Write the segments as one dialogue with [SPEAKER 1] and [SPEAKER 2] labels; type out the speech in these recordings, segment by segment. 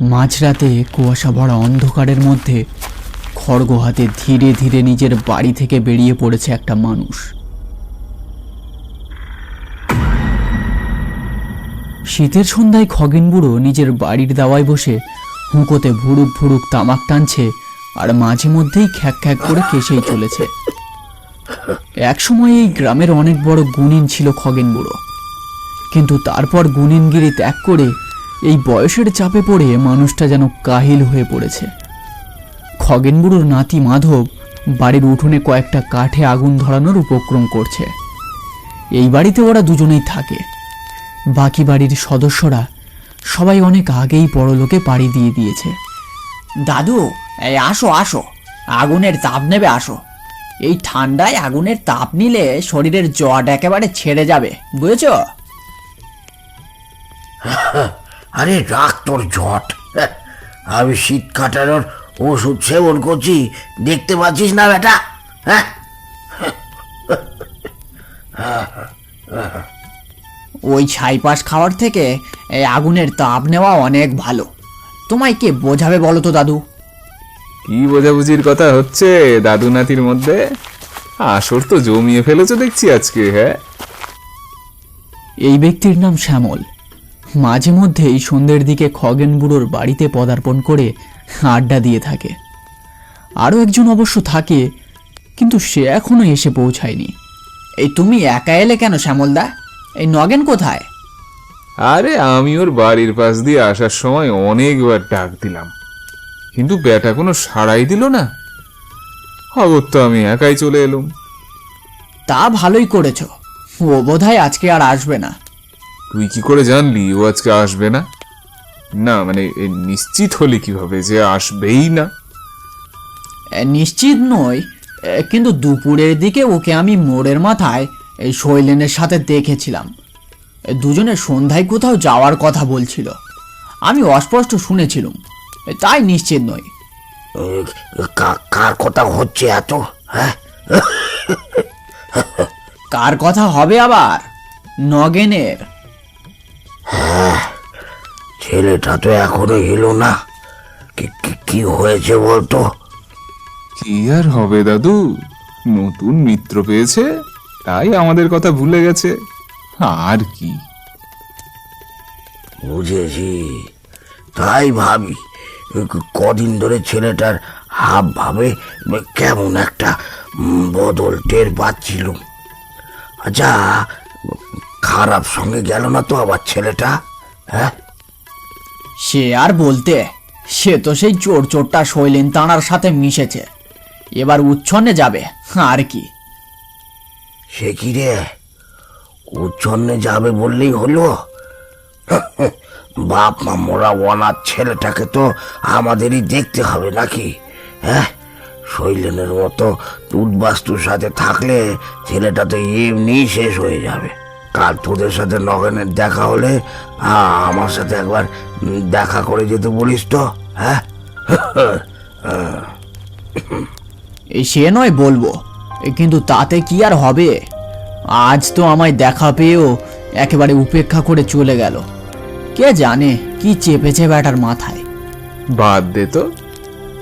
[SPEAKER 1] মাঝরাতে কুয়াশা ভরা অন্ধকারের মধ্যে খড়গ হাতে ধীরে ধীরে নিজের বাড়ি থেকে বেরিয়ে পড়েছে একটা মানুষ। শীতের সন্ধ্যায় খগেন বুড়ো নিজের বাড়ির দাওয়ায় বসে হুঁকোতে ভুরুক ভুরুক তামাক টানছে আর মাঝে মধ্যেই খ্যাক খ্যাক করে কেসেই চলেছে। একসময় এই গ্রামের অনেক বড় গুণিন ছিল খগেন বুড়ো। কিন্তু তারপর গুণিনগিরি ত্যাগ করে এই বয়সের চাপে পড়ে মানুষটা যেন কাহিল হয়ে পড়েছে। খগেন বুড়োর নাতি মাধব বাড়ির উঠোনে কয়েকটা কাঠে আগুন ধরানোর উপক্রম করছে। এই বাড়িতে ওরা দুজনেই থাকে। বাকি বাড়ির সদস্যরা সবাই অনেক আগেই পরলোকে পাড়ি দিয়ে দিয়েছে।
[SPEAKER 2] দাদু এই আসো আসো। আগুনের তাপ নেবে আসো। এই ঠান্ডায় আগুনের তাপ নিলে শরীরের জট একেবারে ছেড়ে যাবে বুঝেছ?
[SPEAKER 3] আরে রাখ তোর জট। হ্যাঁ, আমি শীত কাটানোর ওষুধ সেবন করছি। দেখতে পাচ্ছিস না বেটা হ্যাঁ?
[SPEAKER 2] ওই ছাইপাশ খাওয়ার থেকে এই আগুনের তাপ নেওয়া অনেক ভালো। তোমায় কে বোঝাবে বলো তো দাদু?
[SPEAKER 4] কি বোঝাবুঝির কথা হচ্ছে দাদু নাতির মধ্যে? আসর তো জমিয়ে ফেলেছো দেখছি আজকে হ্যাঁ?
[SPEAKER 1] এই ব্যক্তির নাম শ্যামল। মাঝে মধ্যেই সন্ধ্যের দিকে খগেন বুড়োর বাড়িতে পদার্পণ করে আড্ডা দিয়ে থাকে। আরও একজন অবশ্য থাকে কিন্তু সে এখনও এসে পৌঁছায়নি।
[SPEAKER 2] এই তুমি একা এলে কেন শ্যামলদা? এই নগেন কোথায়?
[SPEAKER 4] আরে আমি ওর বাড়ির পাশ দিয়ে আসার সময় অনেকবার ডাক দিলাম। কিন্তু ব্যাটা কোনো সাড়াই দিল না। তো আমি একাই চলে এলুম।
[SPEAKER 2] তা ভালোই করেছ। ও বোধহয় আজকে আর আসবে না।
[SPEAKER 4] তুই কি করে জানলি? ও আজকে আসবে না? না মানে এ নিশ্চিত হলি কীভাবে যে আসবেই না।
[SPEAKER 2] নিশ্চিত নই এ, কিন্তু দুপুরের দিকে ওকে আমি মোড়ের মাথায় এই শৈলেনের সাথে দেখেছিলাম। দুজনে সন্ধ্যায় কোথাও যাওয়ার কথা বলছিল। আমি অস্পষ্ট শুনেছিলাম তাই নিশ্চিত নই।
[SPEAKER 3] কা- কার কথা হচ্ছে এত হ্যাঁ?
[SPEAKER 2] কার কথা হবে আবার? নগেনের।
[SPEAKER 3] ছেলেটা তো এখনও এলো না। কি হয়েছে বলতো?
[SPEAKER 4] কি আর হবে দাদু? নতুন মিত্র পেয়েছে তাই আমাদের কথা ভুলে গেছে। আর কি?
[SPEAKER 3] বুঝেছি তাই ভাবি কদিন ধরে ছেলেটার হাব ভাবে কেমন একটা বদল টের পাচ্ছিল আচ্ছা খারাপ সঙ্গে গেল না তো আবার ছেলেটা? হ্যাঁ?
[SPEAKER 2] সে আর বলতে সে তো সেই চোর চোরটা শৈলেন তাঁর সাথে মিশেছে। এবার উচ্ছন্নে যাবে আর কি?
[SPEAKER 3] সে কি রে? উচ্ছন্নে যাবে বললেই হলো? বাপ মা মোরা অনাথ ছেলেটাকে তো আমাদেরই দেখতে হবে নাকি? হ্যাঁ? শৈলেনের মতো উদ্বাস্তুর সাথে থাকলে ছেলেটা তো এমনিই শেষ হয়ে যাবে। কাল তোদের সাথে নগেনের দেখা হলে আ, আমার সাথে একবার দেখা করে যেতে বলিস তো হ্যাঁ?
[SPEAKER 2] এই সে নয় বলব কিন্তু তাতে কি আর হবে? আজ তো আমায় দেখা পেয়েও একেবারে উপেক্ষা করে চলে গেল। কে জানে কি চেপেছে ব্যাটার মাথায়।
[SPEAKER 4] বাদ দে তো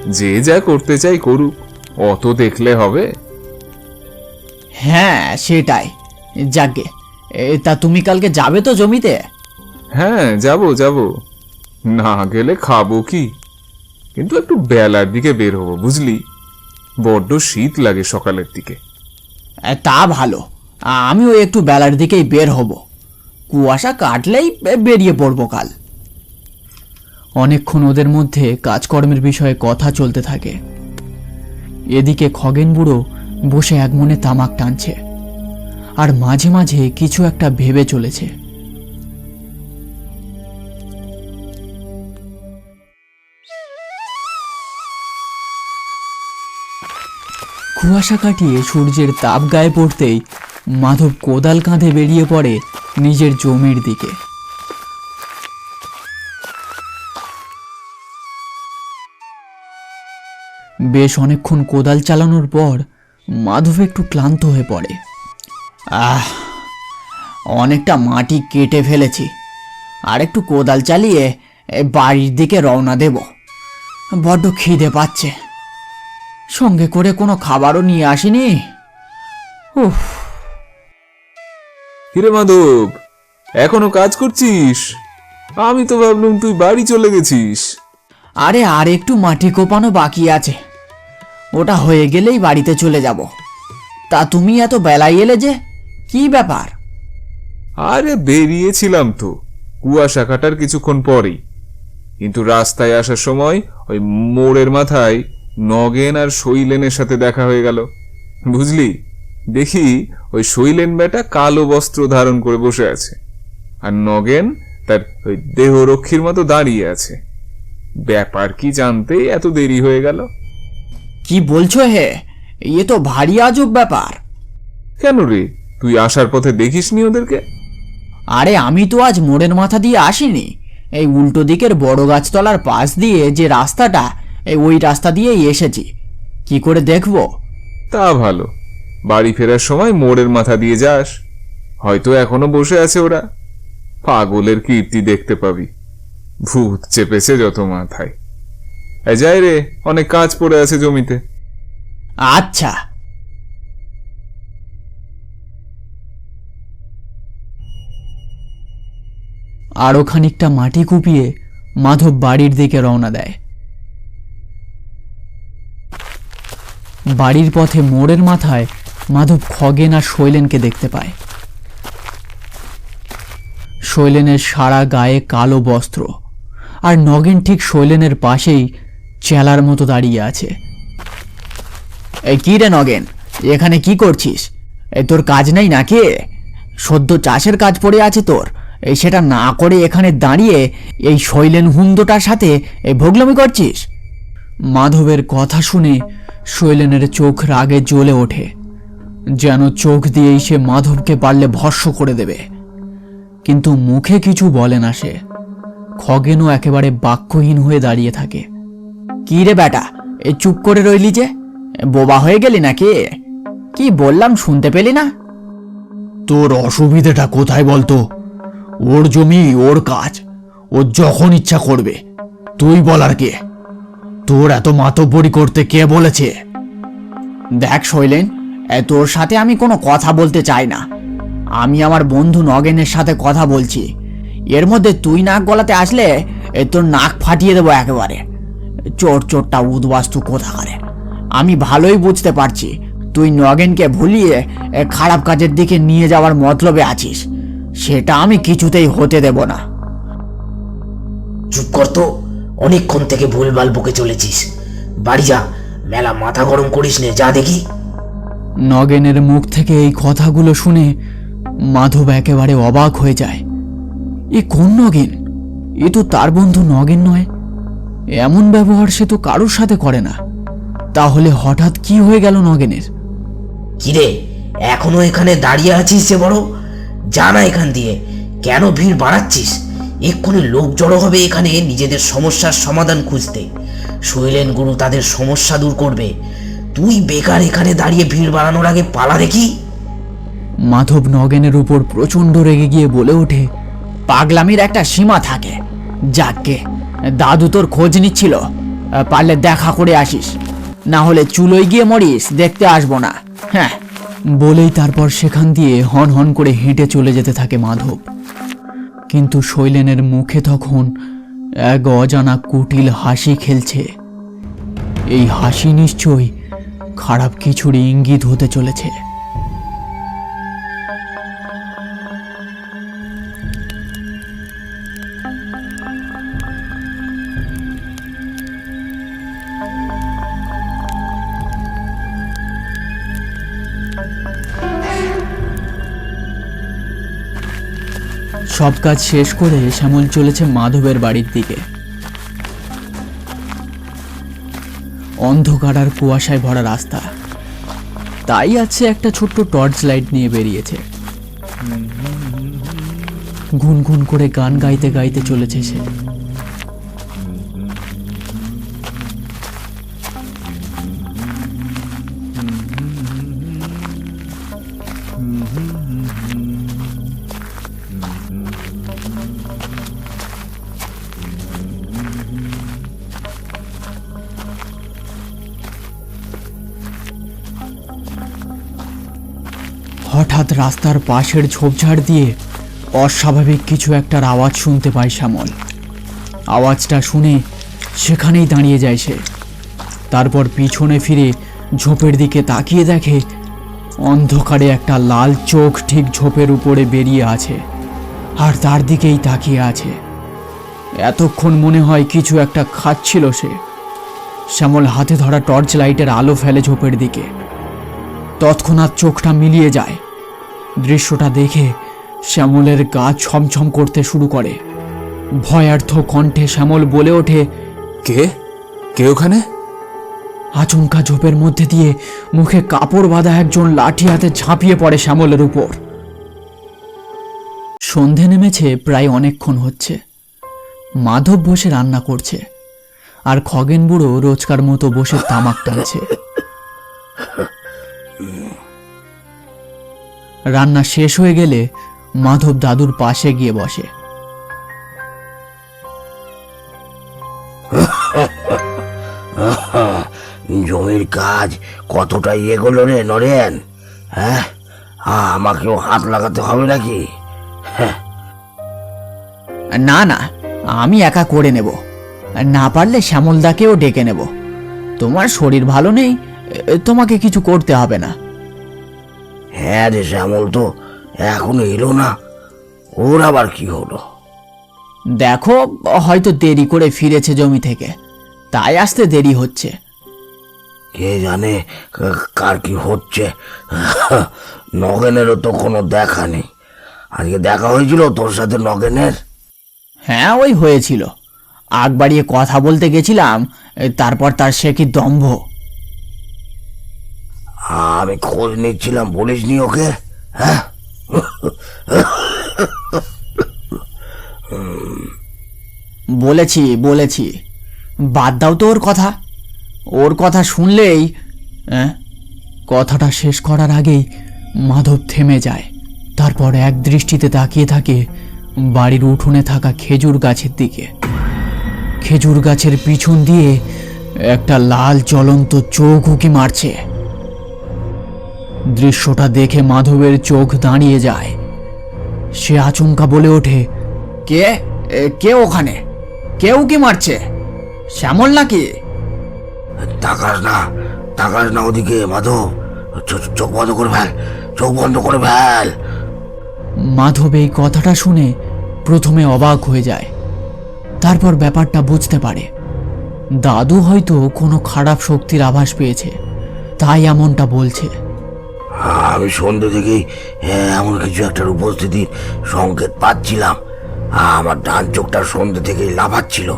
[SPEAKER 4] যে যা করতে চাই করুক অত দেখলে হবে।
[SPEAKER 2] হ্যাঁ সেটাই যাকে তা তুমি কালকে যাবে তো জমিতে?
[SPEAKER 4] হ্যাঁ যাব যাব। না গেলে খাব কি? কিন্তু একটু বেলার দিকে বের হব বুঝলি? বড্ড শীত লাগে সকালের দিকে।
[SPEAKER 2] তা ভালো। আমিও একটু বেলার দিকেই বের হব। কুয়াশা কাটলেই বেরিয়ে পড়ব কাল।
[SPEAKER 1] অনেকক্ষণ ওদের মধ্যে কাজকর্মের বিষয়ে কথা চলতে থাকে। এদিকে খগেন বুড়ো বসে এক মনে তামাক টানছে। আর মাঝে মাঝে কিছু একটা ভেবে চলেছে। কুয়াশা কাটিয়ে সূর্যের তাপ গায়ে পড়তেই মাধব কোদাল কাঁধে বেরিয়ে পড়ে নিজের জমির দিকে। বেশ অনেকক্ষণ কোদাল চালানোর পর মাধব একটু ক্লান্ত হয়ে পড়ে।
[SPEAKER 2] আহ অনেকটা মাটি কেটে ফেলেছি। আর একটু কোদাল চালিয়ে বাড়ির দিকে রওনা দেব। বড্ড খিদে পাচ্ছে। সঙ্গে করে কোনো খাবারও নিয়ে আসিনি। উফ।
[SPEAKER 4] হিরে মাধব এখনও কাজ করছিস? আমি তো ভাবলুম তুই বাড়ি চলে গেছিস।
[SPEAKER 2] আরে আর একটু মাটি কোপানো বাকি আছে। ওটা হয়ে গেলেই বাড়িতে চলে যাব। তা তুমি এত বেলায় এলে যে কি ব্যাপার?
[SPEAKER 4] আরে বেরিয়েছিলাম তো কুয়াশা কাটার কিছুক্ষণ পরেই। কিন্তু রাস্তায় আসার সময় ওই মোড়ের মাথায় নগেন আর শৈলেনের সাথে দেখা হয়ে গেল। বুঝলি? দেখি ওই শৈলেন বেটা কালো বস্ত্র ধারণ করে বসে আছে আর নগেন তার ওই দেহরক্ষীর মতো দাঁড়িয়ে আছে। ব্যাপার কি জানতেই এত দেরি হয়ে গেল?
[SPEAKER 2] কি বলছো হে? এ তো ভারী আজব ব্যাপার।
[SPEAKER 4] কেন রে? তুই আসার পথে দেখিসনি ওদেরকে?
[SPEAKER 2] আরে আমি তো আজ মোড়ের মাথা দিয়ে আসিনি। এই উল্টো দিকের বড় গাছতলার পাশ দিয়ে যে রাস্তাটা এই ওই রাস্তা দিয়েই এসেছি। কি করে দেখব?
[SPEAKER 4] তা ভালো। বাড়ি ফেরার সময় মোড়ের মাথা দিয়ে যাস। হয়তো এখনও বসে আছে ওরা। পাগলের কীর্তি দেখতে পাবি। ভূত চেপেছে যত মাথায়। যাই রে অনেক কাজ পড়ে আছে জমিতে।
[SPEAKER 2] আচ্ছা।
[SPEAKER 1] আরও খানিকটা মাটি কুপিয়ে মাধব বাড়ির দিকে রওনা দেয়। বাড়ির পথে মোড়ের মাথায় মাধব খগেন আর শৈলেনকে দেখতে পায়। শৈলেনের সারা গায়ে কালো বস্ত্র আর নগেন ঠিক শৈলেনের পাশেই চেলার মতো দাঁড়িয়ে আছে।
[SPEAKER 2] এই কি রে নগেন? এখানে কি করছিস? এই তোর কাজ নেই নাকি? সদ্য চাষের কাজ পড়ে আছে তোর। সেটা না করে এখানে দাঁড়িয়ে এই শৈলেন হুন্দটার সাথে ভোগলামি করছিস?
[SPEAKER 1] মাধবের কথা শুনে শৈলেনের চোখ রাগে জ্বলে ওঠে, যেন চোখ দিয়েই সে মাধবকে পারলে ভস্য করে দেবে। কিন্তু মুখে কিছু বলে না সে, খগেনও একেবারে বাক্যহীন হয়ে দাঁড়িয়ে থাকে।
[SPEAKER 2] কি রে বেটা এ চুপ করে রইলি যে? বোবা হয়ে গেলি নাকি? কি বললাম শুনতে পেলি না?
[SPEAKER 1] তোর অসুবিধেটা কোথায় বলতো? ওর জমি, ওর কাজ, ও যখন ইচ্ছা করবে। তুই বলার কে? তোর এত মাতব্বরি করতে কে বলেছে?
[SPEAKER 2] দেখ শৈলেন তোর সাথে আমি কোনো কথা বলতে চাই না। আমি আমার বন্ধু নগেনের সাথে কথা বলছি। এর মধ্যে তুই নাক গলাতে আসলে এ তোর নাক ফাটিয়ে দেবো একেবারে। চোর চোরটা উদ্বাস্তু কোথাকারে? আমি ভালোই বুঝতে পারছি তুই নগেনকে ভুলিয়ে খারাপ কাজের দিকে নিয়ে যাওয়ার মতলবে আছিস। সেটা আমি কিছুতেই হতে দেব না।
[SPEAKER 5] চুপ কর তো অনেকক্ষণ থেকে ভুলভাল বকে চলেছিস। বাড়ি যা মেলা মাথা গরম করিস নে যা দেখি।
[SPEAKER 1] নগেনের মুখ থেকে এই কথাগুলো শুনে মাধব একেবারে অবাক হয়ে যায়। এ কোন নগেন? এ তো তার বন্ধু নগেন নয়। এমন ব্যবহার সে তো কারোর সাথে করে না। তাহলে হঠাৎ কি হয়ে গেল নগেনের?
[SPEAKER 5] কিরে এখনও এখানে দাঁড়িয়ে আছিস সে বড়? যা না এখান দিয়ে। কেন ভিড় বাড়াচ্ছিস? এক্ষুনি লোক জড়ো হবে এখানে নিজেদের সমস্যার সমাধান খুঁজতে। শৈলেন গুরু তাদের সমস্যা দূর করবে। তুই বেকার এখানে দাঁড়িয়ে ভিড় বাড়ানোর আগে পালা দেখি।
[SPEAKER 1] মাধব নগেনের উপর প্রচণ্ড রেগে গিয়ে বলে ওঠে,
[SPEAKER 2] পাগলামির একটা সীমা থাকে। যাকে দাদু তোর খোঁজ নিচ্ছিল। পারলে দেখা করে আসিস। না হলে চুলোয় গিয়ে মরিস, দেখতে আসব না। হ্যাঁ
[SPEAKER 1] বলেই তারপর সেখান দিয়ে হন হন করে হেঁটে চলে যেতে থাকে মাধব। কিন্তু শৈলেনের মুখে তখন এক অজানা কুটিল হাসি খেলছে। এই হাসি নিশ্চয়ই খারাপ কিছুরই ইঙ্গিত হতে চলেছে। সব কাজ শেষ করে শ্যামল চলেছে মাধবের বাড়ির দিকে। অন্ধকার আর কুয়াশায় ভরা রাস্তা। তাই আছে একটা ছোট্ট টর্চ লাইট নিয়ে বেরিয়েছে। গুনগুন করে গান গাইতে গাইতে চলেছে সে। হঠাৎ রাস্তার পাশের ঝোপঝাড় দিয়ে অস্বাভাবিক কিছু একটার আওয়াজ শুনতে পায় শ্যামল। আওয়াজটা শুনে সেখানেই দাঁড়িয়ে যায় সে। তারপর পিছনে ফিরে ঝোপের দিকে তাকিয়ে দেখে অন্ধকারে একটা লাল চোখ ঠিক ঝোপের উপরে বেরিয়ে আছে আর তার দিকেই তাকিয়ে আছে। এতক্ষণ মনে হয় কিছু একটা খাচ্ছিল সে। শ্যামল হাতে ধরা টর্চ লাইটের আলো ফেলে ঝোপের দিকে। তৎক্ষণাৎ চোখটা মিলিয়ে যায়। দৃশ্যটা দেখে শ্যামলের গা ছমছম করতে শুরু করে। ভয়ার্থ কণ্ঠে শ্যামল বলে ওঠে
[SPEAKER 4] কে? কে ওখানে?
[SPEAKER 1] আচমকা ঝোপের মধ্যে দিয়ে মুখে কাপড় বাঁধা একজন লাঠি হাতে ঝাঁপিয়ে পড়ে শ্যামলের উপর। সন্ধে নেমেছে প্রায় অনেকক্ষণ হচ্ছে। মাধব বসে রান্না করছে আর খগেন বুড়ো রোজকার মতো বসে তামাক টানছে। রান্না শেষ হয়ে গেলে মাধব দাদুর পাশে গিয়ে বসে।
[SPEAKER 3] জমির কাজ কতটা এগোলো রে নরেন? হ্যাঁ? আমাকেও হাত লাগাতে হবে নাকি?
[SPEAKER 2] না না আমি একা করে নেব। না পারলে শ্যামলদাকেও ডেকে নেব। তোমার শরীর ভালো নেই তোমাকে কিছু করতে হবে না।
[SPEAKER 3] হ্যাঁ রে শ্যামল তো এখনও এলো না। ওর আবার কি হলো?
[SPEAKER 2] দেখো হয়তো দেরি করে ফিরেছে জমি থেকে। তাই আসতে দেরি হচ্ছে।
[SPEAKER 3] কে জানে কার কি হচ্ছে। নগেনেরও তো কোনো দেখা নেই। আজকে দেখা হয়েছিল তোর সাথে নগেনের?
[SPEAKER 2] হ্যাঁ ওই হয়েছিল। আগ বাড়িয়ে কথা বলতে গেছিলাম তারপর তার সে কি দম্ভ?
[SPEAKER 3] আমি খোঁজ নিচ্ছিলাম বলিসনি ওকে? হ্যাঁ?
[SPEAKER 2] বলেছি বলেছি। বাদ দাও তো ওর কথা। ওর কথা শুনলেই
[SPEAKER 1] কথাটা শেষ করার আগেই মাধব থেমে যায়। তারপর এক দৃষ্টিতে তাকিয়ে থাকে বাড়ির উঠোনে থাকা খেজুর গাছের দিকে। খেজুর গাছের পিছন দিয়ে একটা লাল জ্বলন্ত চোখ উকি মারছে। দৃশ্যটা দেখে মাধবের চোখ দাঁড়িয়ে যায়। সে আচমকা বলে ওঠে
[SPEAKER 2] কে? কে ওখানে? কেউ কি মারছে? শ্যামল নাকি?
[SPEAKER 3] তাকাস না তাকাস না ওদিকে মাধব। চোখ বন্ধ করে ফেল চোখ বন্ধ করে ফেল।
[SPEAKER 1] মাধব এই কথাটা শুনে প্রথমে অবাক হয়ে যায়। তারপর ব্যাপারটা বুঝতে পারে। দাদু হয়তো কোনো খারাপ শক্তির আভাস পেয়েছে তাই এমনটা বলছে।
[SPEAKER 3] আমি সন্ধ্যে থেকেই হ্যাঁ, এমন কিছু একটার উপস্থিতির সংকেত পাচ্ছিলাম। আমার ডান চোখটা সন্ধ্যে থেকেই লাফাচ্ছিল।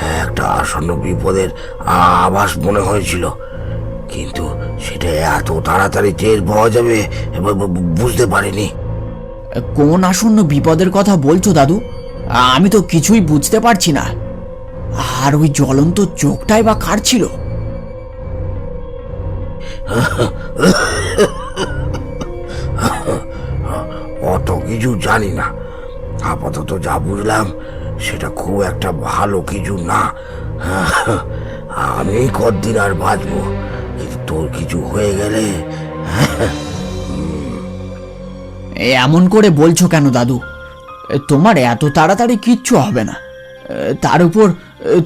[SPEAKER 3] হ্যাঁ, একটা আসন্ন বিপদের আভাস মনে হয়েছিল। কিন্তু সেটা এত তাড়াতাড়ি টের পাওয়া যাবে বুঝতে পারিনি।
[SPEAKER 2] কোন আসন্ন বিপদের কথা বলছো দাদু? আমি তো কিছুই বুঝতে পারছি না। আর ওই জ্বলন্ত চোখটাই বা কার ছিল?
[SPEAKER 3] অত কিছু জানি না। আপাতত যা বুঝলাম সেটা খুব একটা ভালো কিছু না। আমি কদিন আর বাঁচবো? কিন্তু তোর কিছু হয়ে গেলে।
[SPEAKER 2] এমন করে বলছো কেন দাদু? তোমার এত তাড়াতাড়ি কিচ্ছু হবে না। তার উপর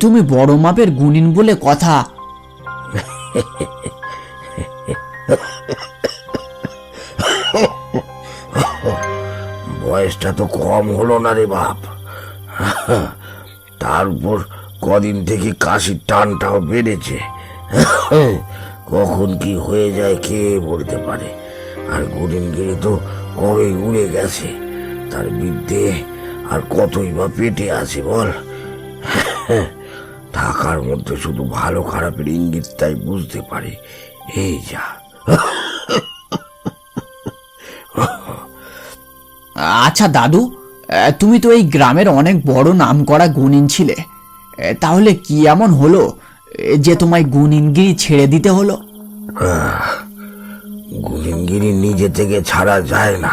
[SPEAKER 2] তুমি বড় মাপের গুণিন বলে কথা।
[SPEAKER 3] বয়সটা তো কম হলো না রে বাপ। তার উপর কদিন থেকে কাশির টানটাও বেড়েছে। কখন কি হয়ে যায় কে বলতে পারে। আর গরিমগিরি তো কবে উড়ে গেছে। তার বিদ্যে আর কতই বা পেটে আছে বল। থাকার মধ্যে শুধু ভালো খারাপের ইঙ্গিতটাই বুঝতে পারে। এই যা।
[SPEAKER 2] আচ্ছা দাদু তুমি তো এই গ্রামের অনেক বড় নামকরা গুণিন ছিলে। তাহলে কি এমন হলো যে তোমায় গুণিনগিরি ছেড়ে দিতে হলো?
[SPEAKER 3] গুলিমগিরি নিজে থেকে ছাড়া যায় না।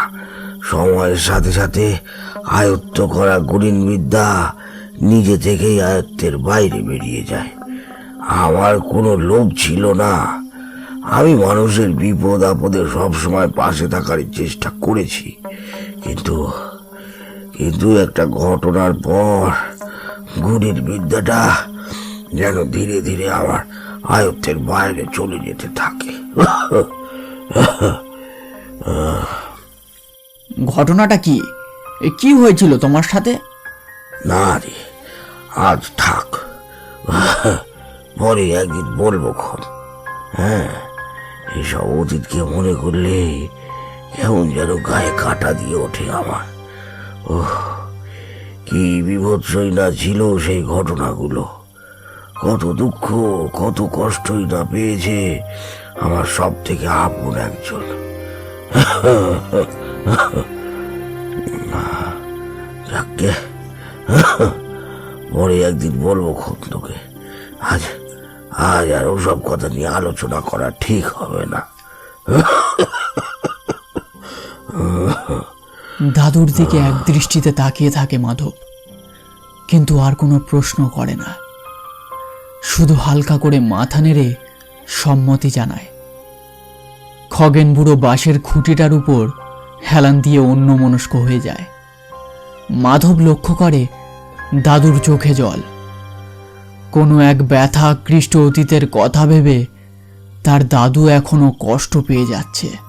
[SPEAKER 3] সময়ের সাথে সাথে আয়ত্ত করা গুলিন বিদ্যা নিজে থেকেই আয়ত্তের বাইরে বেরিয়ে যায়। আমার কোনো লোভ ছিল না। আমি মানুষের বিপদ আপদে সবসময় পাশে থাকার চেষ্টা করেছি। কিন্তু কিন্তু একটা ঘটনার পর গুণের বিদ্যাটা যেন ধীরে ধীরে আমার আয়ত্তের বাইরে চলে যেতে থাকে।
[SPEAKER 2] ঘটনাটা কি? কি হয়েছিল তোমার সাথে?
[SPEAKER 3] না রে আজ থাক। পরে একদিন বলব খন হ্যাঁ এসব অতীতকে মনে করলে কেমন যেন গায়ে কাটা দিয়ে ওঠে আমার। ওহ কি বিভৎসই না ছিল সেই ঘটনাগুলো। কত দুঃখ, কত কষ্টই না পেয়েছে আমার সব থেকে আপন একজন। যাকে পরে একদিন বলব খুব আজ আজ আর ওসব কথা নিয়ে আলোচনা করা ঠিক হবে না।
[SPEAKER 1] দাদুর দিকে এক দৃষ্টিতে তাকিয়ে থাকে মাধব। কিন্তু আর কোনো প্রশ্ন করে না। শুধু হালকা করে মাথা নেড়ে সম্মতি জানায়। খগেন বুড়ো বাঁশের খুঁটিটার উপর হেলান দিয়ে অন্য মনস্ক হয়ে যায়। মাধব লক্ষ্য করে দাদুর চোখে জল। কোনো এক ব্যথা কৃষ্ট অতীতের কথা ভেবে তার দাদু এখনও কষ্ট পেয়ে যাচ্ছে।